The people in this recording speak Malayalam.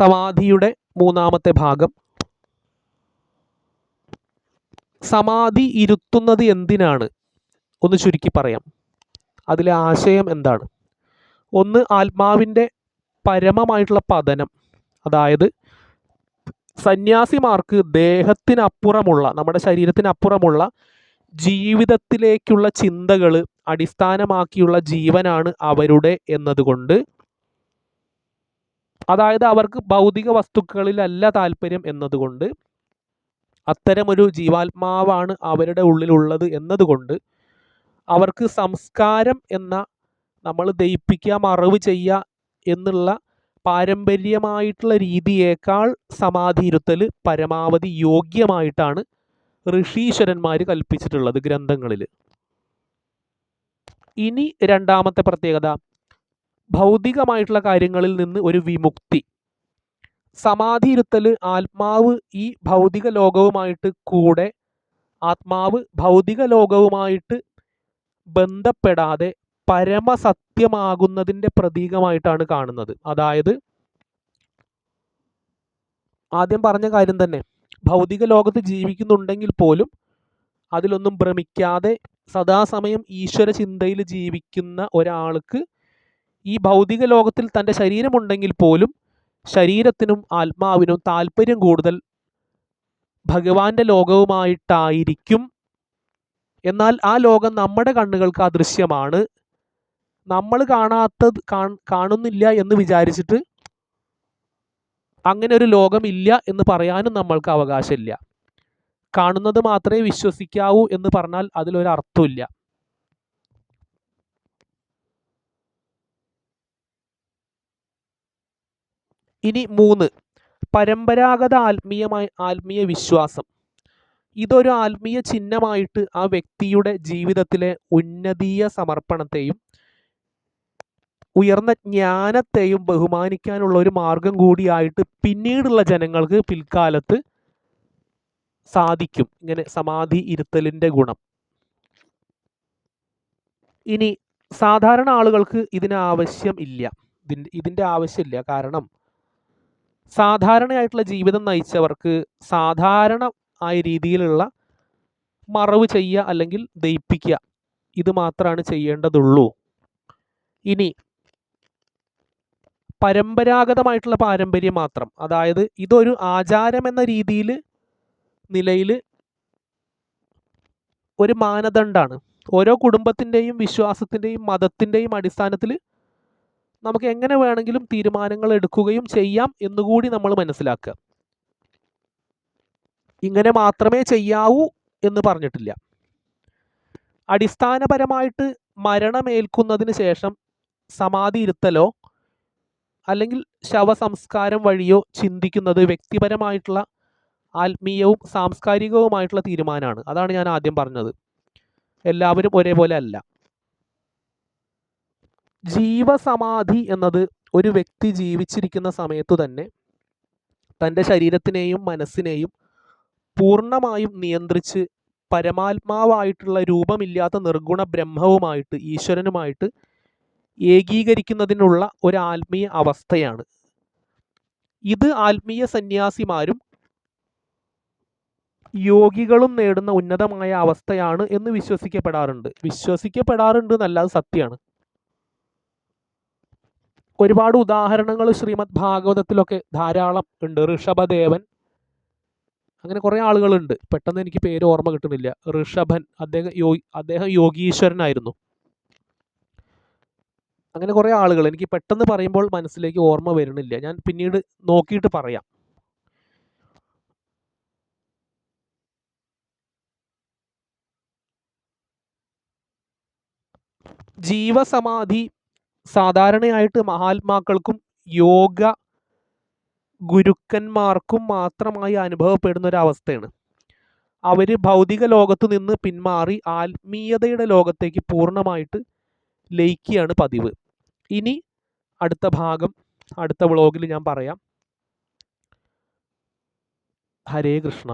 സമാധിയുടെ മൂന്നാമത്തെ ഭാഗം. സമാധി ഇരുത്തുന്നത് എന്തിനാണ്? ഒന്ന് ചുരുക്കി പറയാം. അതിലെ ആശയം എന്താണ്? ഒന്ന് ആത്മാവിന്റെ പരമമായിട്ടുള്ള പതനം. അതായത് സന്യാസിമാർക്ക് ദേഹത്തിനപ്പുറമുള്ള നമ്മുടെ ശരീരത്തിനപ്പുറമുള്ള ജീവിതത്തിലേക്കുള്ള ചിന്തകൾ അടിസ്ഥാനമാക്കിയുള്ള ജീവനാണ് അവരുടെ എന്നതുകൊണ്ട് അതായത് അവർക്ക് ഭൗതിക വസ്തുക്കളിലല്ല താല്പര്യം എന്നതുകൊണ്ട് അത്തരമൊരു ജീവാത്മാവാണ് അവരുടെ ഉള്ളിലുള്ളത് എന്നതുകൊണ്ട് അവർക്ക് സംസ്കാരം എന്ന നമ്മൾ ദയിപ്പിക്കുക മറവ് ചെയ്യുക എന്നുള്ള പാരമ്പര്യമായിട്ടുള്ള രീതിയേക്കാൾ സമാധി ഇരുത്തൽ പരമാവധി യോഗ്യമായിട്ടാണ് ഋഷീശ്വരന്മാർ കൽപ്പിച്ചിട്ടുള്ളത് ഗ്രന്ഥങ്ങളിൽ ഇനി രണ്ടാമത്തെ പ്രത്യേകത. ഭൗതികമായിട്ടുള്ള കാര്യങ്ങളിൽ നിന്ന് ഒരു വിമുക്തി. സമാധി ഇരുത്തൽ ആത്മാവ് ഈ ഭൗതിക ലോകവുമായിട്ട് കൂടെ ആത്മാവ് ഭൗതിക ലോകവുമായിട്ട് ബന്ധപ്പെടാതെ പരമസത്യമാകുന്നതിന്റെ പ്രതീകമായിട്ടാണ് കാണുന്നത്. അതായത് ആദ്യം പറഞ്ഞ കാര്യം തന്നെ ഭൗതിക ലോകത്ത് ജീവിക്കുന്നുണ്ടെങ്കിൽ പോലും അതിലൊന്നും ഭ്രമിക്കാതെ സദാസമയം ഈശ്വര ചിന്തയിൽ ജീവിക്കുന്ന ഒരാൾക്ക് ഈ ഭൗതിക ലോകത്തിൽ തന്റെ ശരീരമുണ്ടെങ്കിൽ പോലും ശരീരത്തിനും ആത്മാവിനും താല്പര്യം കൂടുതൽ ഭഗവാന്റെ ലോകവുമായിട്ടായിരിക്കും. എന്നാൽ ആ ലോകം നമ്മുടെ കണ്ണുകൾക്ക് അദൃശ്യമാണ്. നമ്മൾ കാണാത്തത് കാണുന്നില്ല എന്ന് വിചാരിച്ചിട്ട് അങ്ങനെ ഒരു ലോകമില്ല എന്ന് പറയാനും നമ്മൾക്ക് അവകാശമില്ല. കാണുന്നത് മാത്രമേ വിശ്വസിക്കാവൂ എന്ന് പറഞ്ഞാൽ അതിലൊരു ഇനി മൂന്ന്. പരമ്പരാഗത ആത്മീയമായ ആത്മീയ വിശ്വാസം. ഇതൊരു ആത്മീയ ചിഹ്നമായിട്ട് ആ വ്യക്തിയുടെ ജീവിതത്തിലെ ഉന്നതീയ സമർപ്പണത്തെയും ഉയർന്ന ജ്ഞാനത്തെയും ബഹുമാനിക്കാനുള്ള ഒരു മാർഗം കൂടിയായിട്ട് പിന്നീടുള്ള ജനങ്ങൾക്ക് പിൽക്കാലത്ത് സാധിക്കും. ഇങ്ങനെ സമാധി ഇരുത്തലിന്റെ ഗുണം. ഇനി സാധാരണ ആളുകൾക്ക് ഇതിന് ആവശ്യം ഇല്ല. ഇതിന്റെ ഇതിന്റെ ആവശ്യമില്ല. കാരണം സാധാരണയായിട്ടുള്ള ജീവിതം നയിച്ചവർക്ക് സാധാരണ ആയ രീതിയിലുള്ള മറവ് ചെയ്യുക അല്ലെങ്കിൽ ദയിപ്പിക്കുക ഇത് മാത്രമാണ് ചെയ്യേണ്ടതുള്ളൂ. ഇനി പരമ്പരാഗതമായിട്ടുള്ള പാരമ്പര്യം മാത്രം. അതായത് ഇതൊരു ആചാരം എന്ന രീതിയിൽ നിലയിൽ ഒരു മാനദണ്ഡമാണ് ഓരോ കുടുംബത്തിന്റെയും വിശ്വാസത്തിന്റെയും മതത്തിന്റെയും അടിസ്ഥാനത്തിൽ നമുക്ക് എങ്ങനെ വേണമെങ്കിലും തീരുമാനങ്ങൾ എടുക്കുകയും ചെയ്യാം എന്നുകൂടി നമ്മൾ മനസ്സിലാക്കുക. ഇങ്ങനെ മാത്രമേ ചെയ്യാവൂ എന്ന് പറഞ്ഞിട്ടില്ല. അടിസ്ഥാനപരമായിട്ട് മരണമേൽക്കുന്നതിന് ശേഷം സമാധി ഇരുത്തലോ അല്ലെങ്കിൽ ശവസംസ്കാരം വഴിയോ ചിന്തിക്കുന്നത് വ്യക്തിപരമായിട്ടുള്ള ആത്മീയവും സാംസ്കാരികവുമായിട്ടുള്ള തീരുമാനമാണ്. അതാണ് ഞാൻ ആദ്യം പറഞ്ഞത്. എല്ലാവരും ഒരേപോലെ അല്ല. ജീവസമാധി എന്നത് ഒരു വ്യക്തി ജീവിച്ചിരിക്കുന്ന സമയത്തു തന്നെ തന്റെ ശരീരത്തിനെയും മനസ്സിനെയും പൂർണമായും നിയന്ത്രിച്ച് പരമാത്മാവായിട്ടുള്ള രൂപമില്ലാത്ത നിർഗുണ ബ്രഹ്മവുമായിട്ട് ഈശ്വരനുമായിട്ട് ഏകീകരിക്കുന്നതിനുള്ള ഒരു ആത്മീയ അവസ്ഥയാണ്. ഇത് ആത്മീയ സന്യാസിമാരും യോഗികളും നേടുന്ന ഉന്നതമായ അവസ്ഥയാണ് എന്ന് വിശ്വസിക്കപ്പെടാറുണ്ട്. വിശ്വസിക്കപ്പെടാറുണ്ട് എന്നല്ലാതെ സത്യമാണ്. ഒരുപാട് ഉദാഹരണങ്ങൾ ശ്രീമദ് ഭാഗവതത്തിലൊക്കെ ധാരാളം ഉണ്ട്. ഋഷഭദേവൻ. അങ്ങനെ കുറേ ആളുകളുണ്ട്. പെട്ടെന്ന് എനിക്ക് പേര് ഓർമ്മ കിട്ടുന്നില്ല. ഋഷഭൻ അദ്ദേഹം യോഗി അദ്ദേഹം യോഗീശ്വരനായിരുന്നു. അങ്ങനെ കുറേ ആളുകൾ. എനിക്ക് പെട്ടെന്ന് പറയുമ്പോൾ മനസ്സിലേക്ക് ഓർമ്മ വരുന്നില്ല. ഞാൻ പിന്നീട് നോക്കിയിട്ട് പറയാം. ജീവസമാധി സാധാരണയായിട്ട് മഹാത്മാക്കൾക്കും യോഗ ഗുരുക്കന്മാർക്കും മാത്രമായി അനുഭവപ്പെടുന്ന ഒരു അവസ്ഥയാണ് അവർ ഭൗതിക ലോകത്തു നിന്ന് പിന്മാറി ആത്മീയതയുടെ ലോകത്തേക്ക് പൂർണമായിട്ട് ലയിക്കുകയാണ് പതിവ്. ഇനി അടുത്ത ഭാഗം അടുത്ത വ്ളോഗിൽ ഞാൻ പറയാം. ഹരേ കൃഷ്ണ.